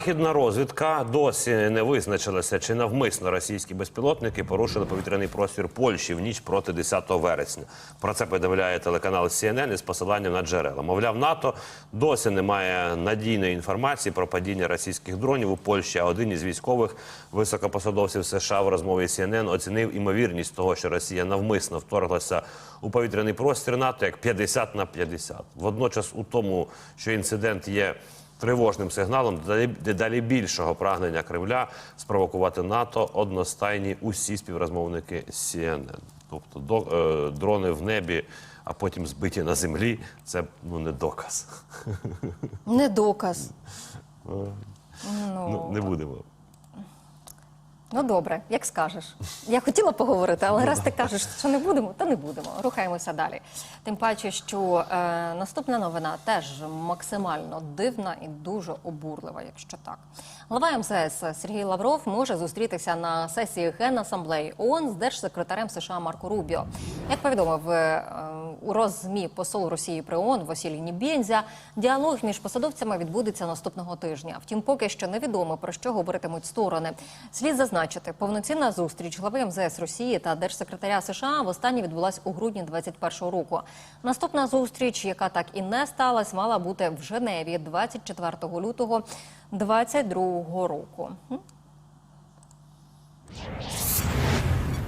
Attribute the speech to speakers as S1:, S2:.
S1: Західна розвідка досі не визначилася, чи навмисно російські безпілотники порушили повітряний простір Польщі в ніч проти 10 вересня. Про це повідомляє телеканал CNN із посиланням на джерела. Мовляв, НАТО досі не має надійної інформації про падіння російських дронів у Польщі. А один із військових високопосадовців США в розмові CNN оцінив імовірність того, що Росія навмисно вторглася у повітряний простір НАТО як 50 на 50. Водночас, у тому, що інцидент є тривожним сигналом дедалі- більшого прагнення Кремля спровокувати НАТО одностайні усі співрозмовники CNN. Тобто до, е, дрони в небі, а потім збиті на землі. Це ну не доказ.
S2: Не доказ.
S1: Ну не будемо.
S2: Ну добре, як скажеш. Я хотіла поговорити, але раз ти кажеш, що не будемо, то не будемо. Рухаємося далі. Тим паче, що е, наступна новина теж максимально дивна і дуже обурлива, якщо так. Глава МЗС Сергій Лавров може зустрітися на сесії Генасамблеї ООН з держсекретарем США Марко Рубіо. Як повідомив е, у роззмі посол Росії при ООН Василій Нібєнзя, діалог між посадовцями відбудеться наступного тижня. Втім, поки що невідомо про що говоритимуть сторони. Слід зазначити, повноцінна зустріч глави МЗС Росії та держсекретаря США востаннє відбулась у грудні 2021 року. Наступна зустріч, яка так і не сталася, мала бути в Женеві 24 лютого 2022 року.